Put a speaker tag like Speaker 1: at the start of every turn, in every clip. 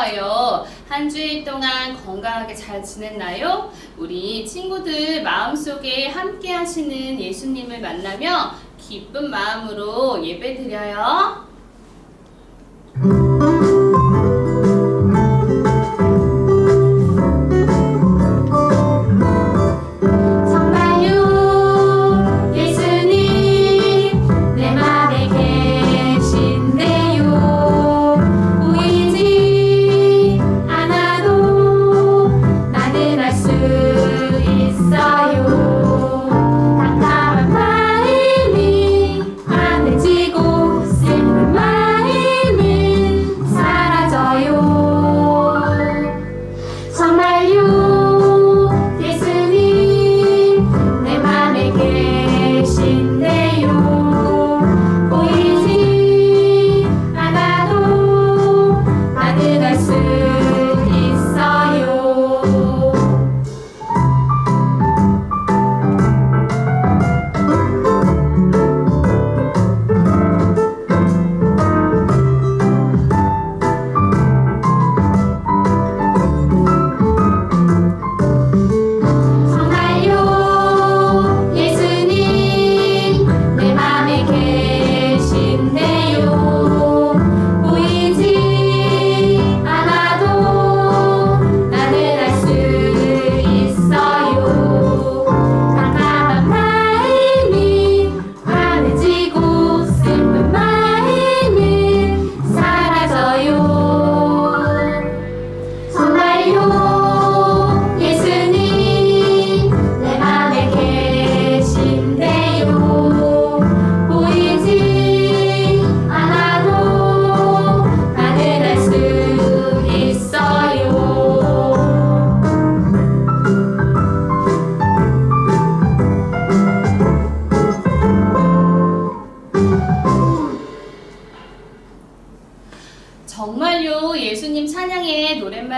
Speaker 1: 반가워요. 한 주일 동안 건강하게 잘 지냈나요? 우리 친구들 마음속에 함께 하시는 예수님을 만나며 기쁜 마음으로 예배 드려요.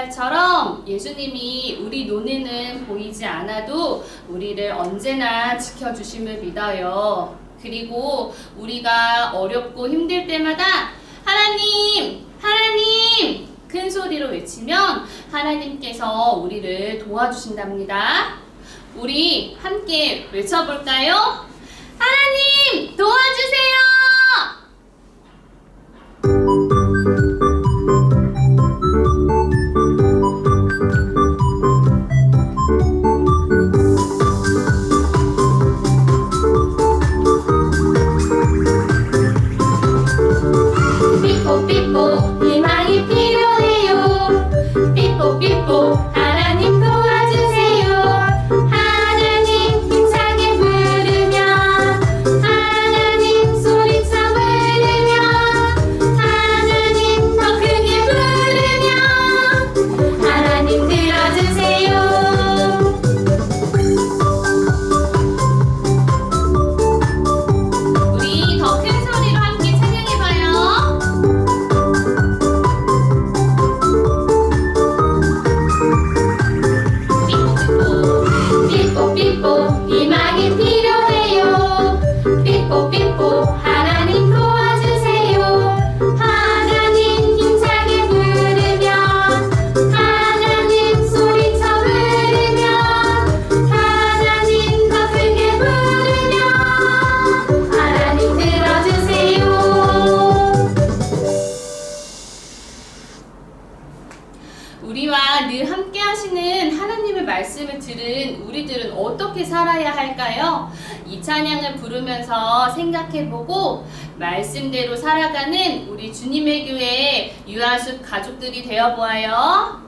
Speaker 1: 노랫말처럼 예수님이 우리 눈에는 보이지 않아도 우리를 언제나 지켜주심을 믿어요. 그리고 우리가 어렵고 힘들 때마다 하나님, 하나님 큰 소리로 외치면 하나님께서 우리를 도와주신답니다. 우리 함께 외쳐볼까요? 하나님 도와주세요! 들은 우리들은 어떻게 살아야 할까요? 이 찬양을 부르면서 생각해보고 말씀대로 살아가는 우리 주님의 교회 유아숲 가족들이 되어보아요.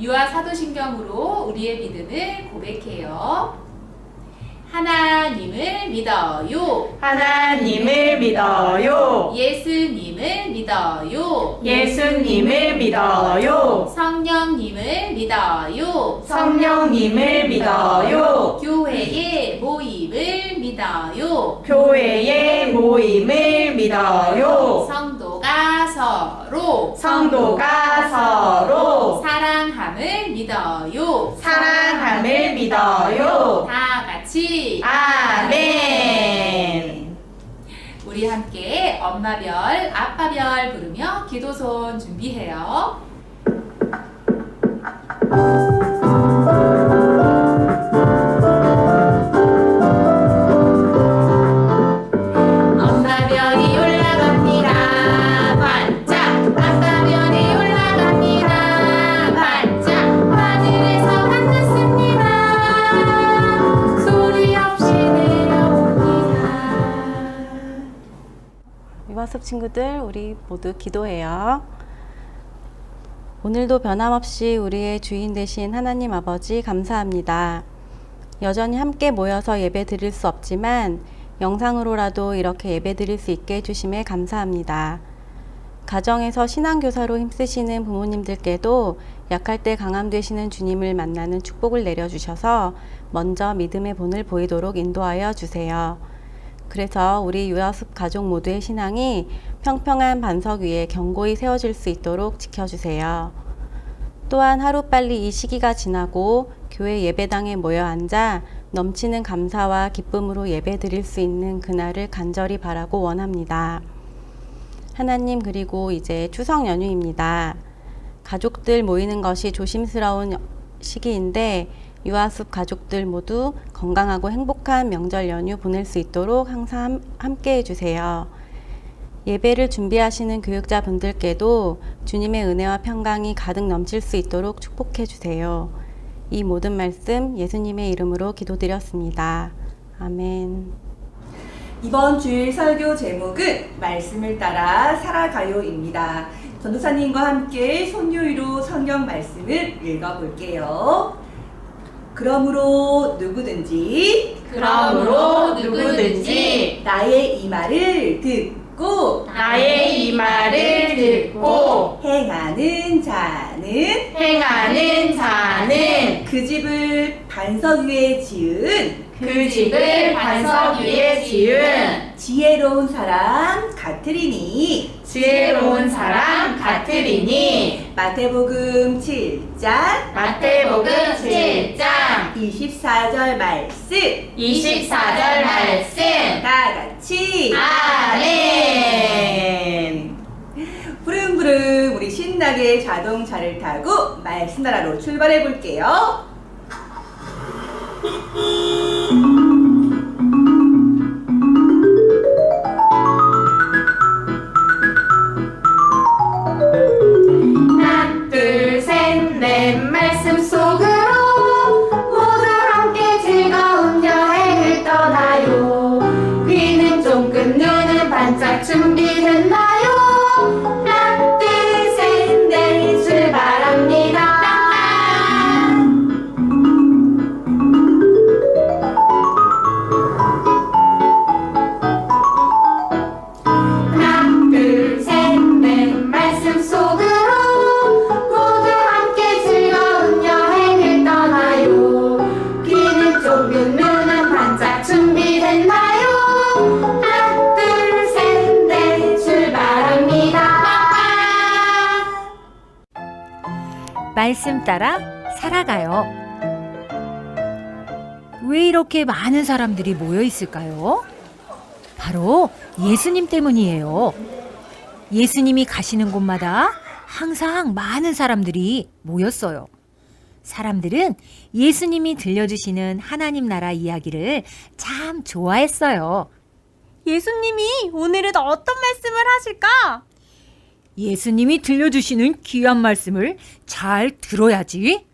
Speaker 2: 유아 사도신경으로 우리의 믿음을 고백해요. 하나님을 믿어요.
Speaker 3: 하나님을 믿어요.
Speaker 2: 예수님을 믿어요.
Speaker 3: 예수님을 믿어요.
Speaker 2: 성령님을 믿어요.
Speaker 3: 성령님을 믿어요.
Speaker 2: 교회의 모임을 믿어요.
Speaker 3: 교회의 모임을 믿어요.
Speaker 2: 성도가 서 로
Speaker 3: 성도가 서로
Speaker 2: 사랑함을 믿어요.
Speaker 3: 사랑함을 믿어요.
Speaker 2: 다 같이
Speaker 3: 아멘.
Speaker 2: 우리 함께 엄마별, 아빠별 부르며 기도손 준비해요.
Speaker 4: 친구들, 우리 모두 기도해요. 오늘도 변함없이 우리의 주인 되신 하나님 아버지 감사합니다. 여전히 함께 모여서 예배 드릴 수 없지만 영상으로라도 이렇게 예배 드릴 수 있게 해주심에 감사합니다. 가정에서 신앙교사로 힘쓰시는 부모님들께도 약할 때 강함 되시는 주님을 만나는 축복을 내려주셔서 먼저 믿음의 본을 보이도록 인도하여 주세요. 그래서 우리 유아숲 가족 모두의 신앙이 평평한 반석 위에 견고히 세워질 수 있도록 지켜주세요. 또한 하루빨리 이 시기가 지나고 교회 예배당에 모여 앉아 넘치는 감사와 기쁨으로 예배 드릴 수 있는 그날을 간절히 바라고 원합니다. 하나님 그리고 이제 추석 연휴입니다. 가족들 모이는 것이 조심스러운 시기인데 유아숲 가족들 모두 건강하고 행복한 명절 연휴 보낼 수 있도록 항상 함께 해주세요. 예배를 준비하시는 교육자분들께도 주님의 은혜와 평강이 가득 넘칠 수 있도록 축복해 주세요. 이 모든 말씀 예수님의 이름으로 기도드렸습니다. 아멘.
Speaker 5: 이번 주일 설교 제목은 말씀을 따라 살아가요입니다. 전도사님과 함께 손요일로 성경 말씀을 읽어볼게요. 그러므로 누구든지
Speaker 3: 그러므로 누구든지
Speaker 5: 나의 이 말을 듣고
Speaker 3: 나의 이 말을 듣고
Speaker 5: 행하는 자는
Speaker 3: 행하는 자는
Speaker 5: 그 집을 반석 위에 지은
Speaker 3: 그 집을 반석 위에 지은
Speaker 5: 지혜로운 사람 같으리니.
Speaker 3: 지혜로운 사람 같으리니.
Speaker 5: 마태복음 7장.
Speaker 3: 마태복음 7장.
Speaker 5: 24절 말씀.
Speaker 3: 24절 말씀.
Speaker 5: 다 같이
Speaker 3: 아멘.
Speaker 5: 부릉부릉 우리 신나게 자동차를 타고 말씀 나라로 출발해 볼게요.
Speaker 6: 말씀 따라 살아가요. 왜 이렇게 많은 사람들이 모여 있을까요? 바로 예수님 때문이에요. 예수님이 가시는 곳마다 항상 많은 사람들이 모였어요. 사람들은 예수님이 들려주시는 하나님 나라 이야기를 참 좋아했어요.
Speaker 7: 예수님이 오늘은 어떤 말씀을 하실까?
Speaker 6: 예수님이 들려주시는 귀한 말씀을 잘 들어야지.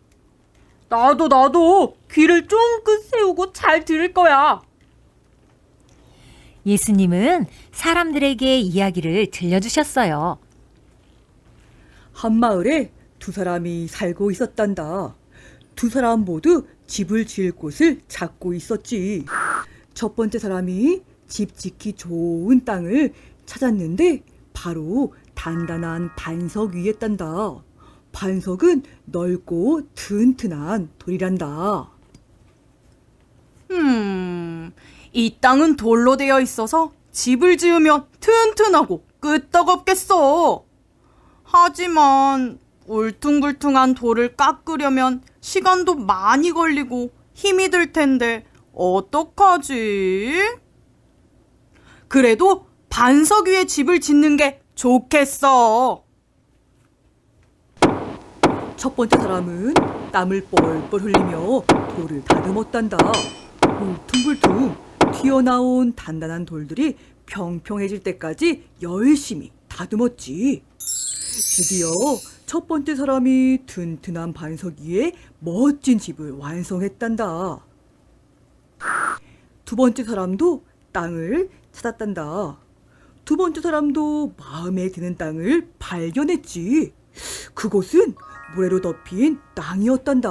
Speaker 7: 나도 나도 귀를 쫑긋 세우고 잘 들을 거야.
Speaker 6: 예수님은 사람들에게 이야기를 들려주셨어요.
Speaker 8: 한 마을에 두 사람이 살고 있었단다. 두 사람 모두 집을 지을 곳을 찾고 있었지. 첫 번째 사람이 집 짓기 좋은 땅을 찾았는데 바로 단단한 반석 위였단다. 반석은 넓고 튼튼한 돌이란다.
Speaker 7: 음, 이 땅은 돌로 되어 있어서 집을 지으면 튼튼하고 끄떡없겠어. 하지만 울퉁불퉁한 돌을 깎으려면 시간도 많이 걸리고 힘이 들 텐데 어떡하지? 그래도 반석 위에 집을 짓는 게 좋겠어.
Speaker 8: 첫 번째 사람은 땀을 뻘뻘 흘리며 돌을 다듬었단다. 울퉁불퉁 튀어나온 단단한 돌들이 평평해질 때까지 열심히 다듬었지. 드디어 첫 번째 사람이 튼튼한 반석 위에 멋진 집을 완성했단다. 두 번째 사람도 땅을 찾았단다. 두 번째 사람도 마음에 드는 땅을 발견했지. 그곳은 모래로 덮인 땅이었단다.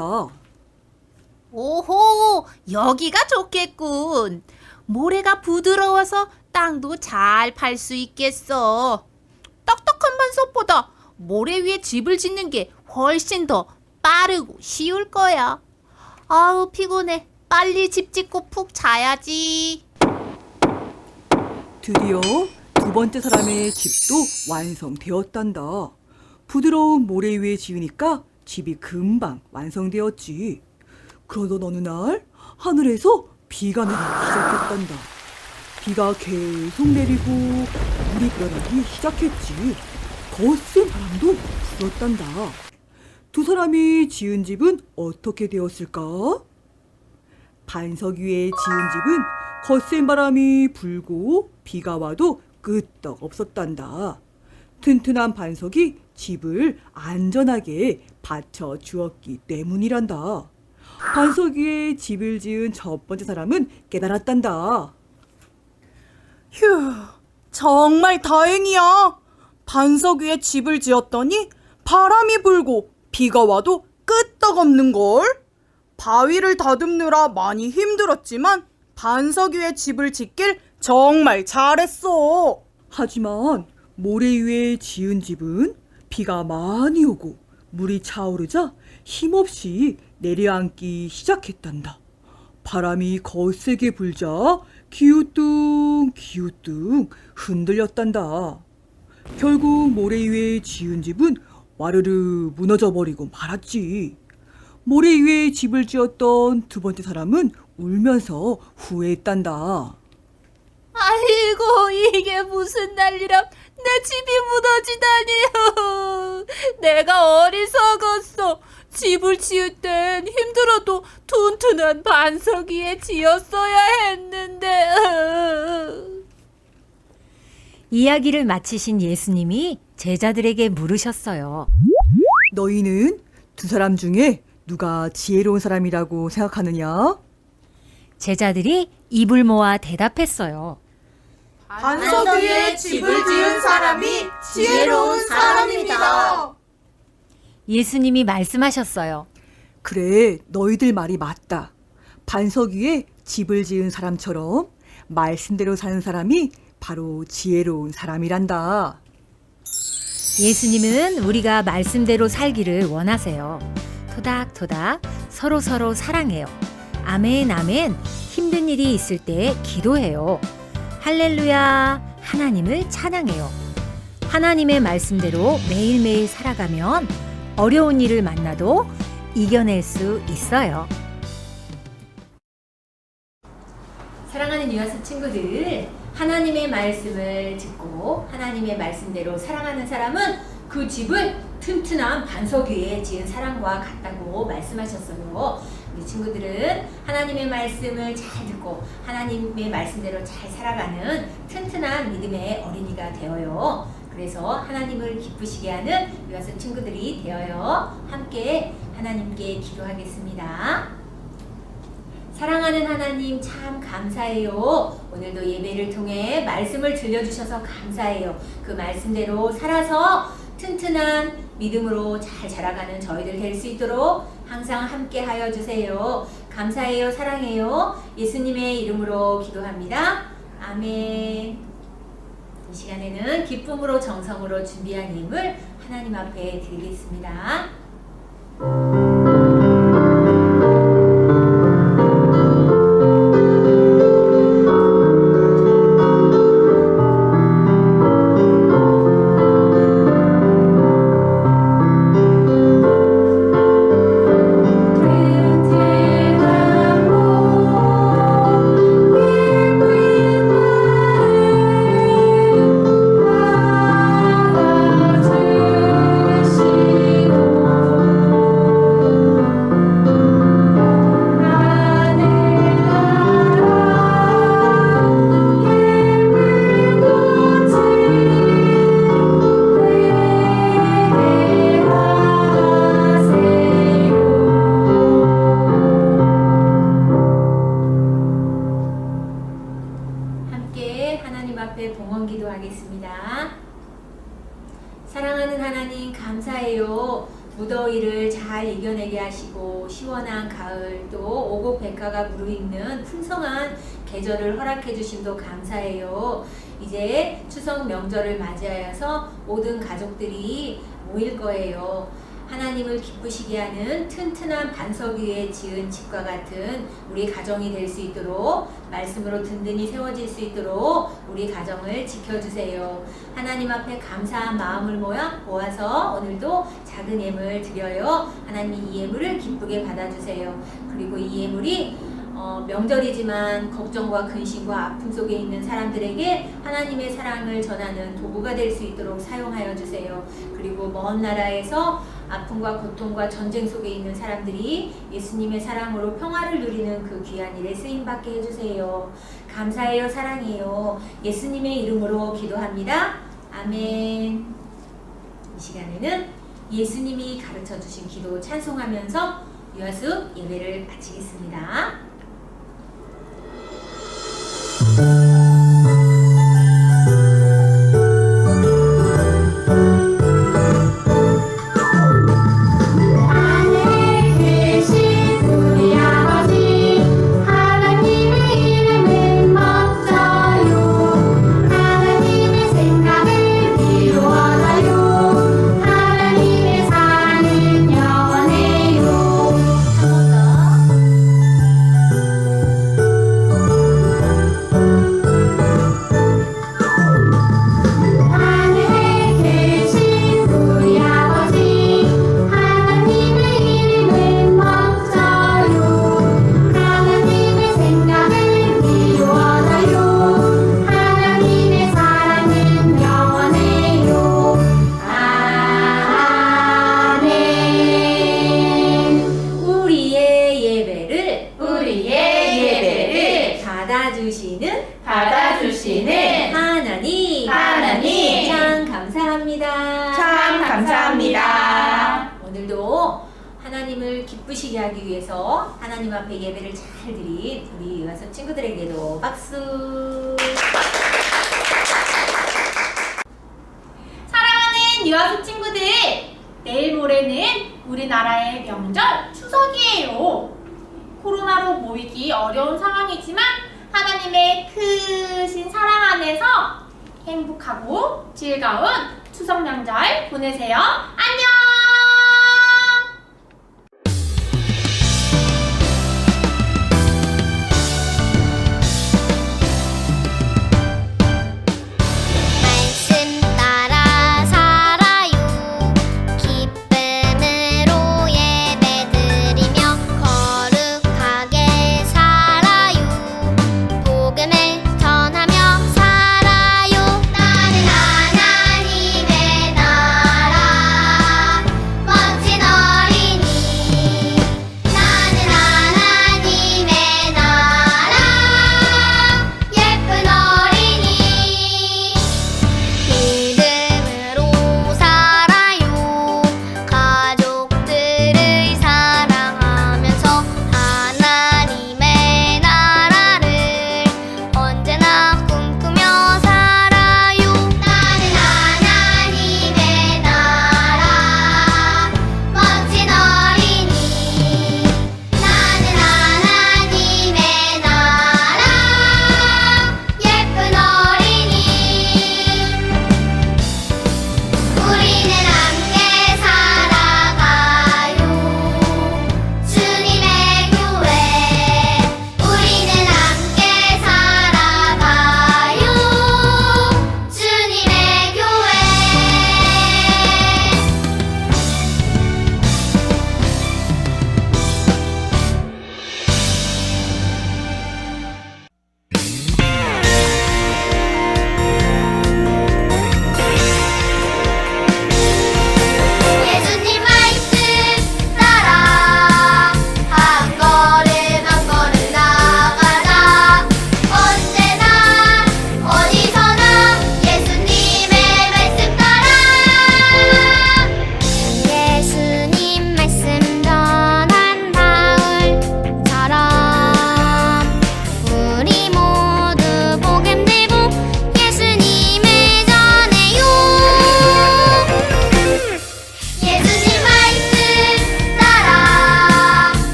Speaker 9: 오호, 여기가 좋겠군. 모래가 부드러워서 땅도 잘 팔 수 있겠어. 딱딱한 반석보다 모래 위에 집을 짓는 게 훨씬 더 빠르고 쉬울 거야. 아우, 피곤해. 빨리 집 짓고 푹 자야지.
Speaker 8: 드디어 두 번째 사람의 집도 완성되었단다. 부드러운 모래 위에 지으니까 집이 금방 완성되었지. 그러던 어느 날 하늘에서 비가 내리기 시작했단다. 비가 계속 내리고 물이 불어나기 시작했지. 거센 바람도 불었단다. 두 사람이 지은 집은 어떻게 되었을까? 반석 위에 지은 집은 거센 바람이 불고 비가 와도 끄떡 없었단다. 튼튼한 반석이 집을 안전하게 받쳐 주었기 때문이란다. 반석 위에 집을 지은 첫 번째 사람은 깨달았단다.
Speaker 7: 휴, 정말 다행이야. 반석 위에 집을 지었더니 바람이 불고 비가 와도 끄떡없는 걸. 바위를 다듬느라 많이 힘들었지만 반석 위에 집을 짓길 정말 잘했어.
Speaker 8: 하지만 모래 위에 지은 집은 비가 많이 오고 물이 차오르자 힘없이 내려앉기 시작했단다. 바람이 거세게 불자 기우뚱 기우뚱 흔들렸단다. 결국 모래 위에 지은 집은 와르르 무너져 버리고 말았지. 모래 위에 집을 지었던 두 번째 사람은 울면서 후회했단다.
Speaker 1: 아이고 이게 무슨 난리람 내 집이 무너지다니요 내가 어리석었어 집을 지을 땐 힘들어도 튼튼한 반석 위에 지었어야 했는데
Speaker 10: 이야기를 마치신 예수님이 제자들에게 물으셨어요.
Speaker 8: 너희는 두 사람 중에 누가 지혜로운 사람이라고 생각하느냐?
Speaker 10: 제자들이 입을 모아 대답했어요.
Speaker 7: 반석 위에 집을 지은 사람이 지혜로운 사람입니다.
Speaker 10: 예수님이 말씀하셨어요.
Speaker 8: 그래, 너희들 말이 맞다. 반석 위에 집을 지은 사람처럼 말씀대로 사는 사람이 바로 지혜로운 사람이란다.
Speaker 10: 예수님은 우리가 말씀대로 살기를 원하세요. 토닥토닥 서로 서로 사랑해요. 아멘 아멘 힘든 일이 있을 때 기도해요. 할렐루야 하나님을 찬양해요. 하나님의 말씀대로 매일매일 살아가면 어려운 일을 만나도 이겨낼 수 있어요.
Speaker 6: 사랑하는 유아스 친구들, 하나님의 말씀을 듣고 하나님의 말씀대로 사랑하는 사람은 그 집을 튼튼한 반석 위에 지은 사람과 같다고 말씀하셨어요. 우리 친구들은 하나님의 말씀을 잘 듣고 하나님의 말씀대로 잘 살아가는 튼튼한 믿음의 어린이가 되어요. 그래서 하나님을 기쁘시게 하는 유아스 친구들이 되어요. 함께 하나님께 기도하겠습니다. 사랑하는 하나님 참 감사해요. 오늘도 예배를 통해 말씀을 들려주셔서 감사해요. 그 말씀대로 살아서 튼튼한 믿음으로 잘 자라가는 저희들 될 수 있도록 항상 함께 하여 주세요. 감사해요. 사랑해요. 예수님의 이름으로 기도합니다. 아멘. 이 시간에는 기쁨으로 정성으로 준비한 예물 하나님 앞에 드리겠습니다. 모든 가족들이 모일 거예요. 하나님을 기쁘시게 하는 튼튼한 반석 위에 지은 집과 같은 우리 가정이 될 수 있도록 말씀으로 든든히 세워질 수 있도록 우리 가정을 지켜주세요. 하나님 앞에 감사한 마음을 모아 모아서 오늘도 작은 예물 드려요. 하나님 이 예물을 기쁘게 받아주세요. 그리고 이 예물이 어, 명절이지만 걱정과 근심과 아픔 속에 있는 사람들에게 하나님의 사랑을 전하는 도구가 될 수 있도록 사용하여 주세요. 그리고 먼 나라에서 아픔과 고통과 전쟁 속에 있는 사람들이 예수님의 사랑으로 평화를 누리는 그 귀한 일에 쓰임 받게 해주세요. 감사해요, 사랑해요. 예수님의 이름으로 기도합니다. 아멘. 이 시간에는 예수님이 가르쳐 주신 기도 찬송하면서 유아수 예배를 마치겠습니다. 받아주시는
Speaker 3: 받아주시는
Speaker 6: 하나님
Speaker 3: 하나님
Speaker 6: 참 감사합니다.
Speaker 11: 참 감사합니다.
Speaker 6: 오늘도 하나님을 기쁘시게 하기 위해서 하나님 앞에 예배를 잘 드린 우리 유아서 친구들에게도 박수.
Speaker 12: 사랑하는 유아수 친구들, 내일 모레는 우리나라의 명절 추석이에요. 코로나로 모이기 어려운 상황이지만 하나님의 크신 사랑 안에서 행복하고 즐거운 추석 명절 보내세요. 안녕!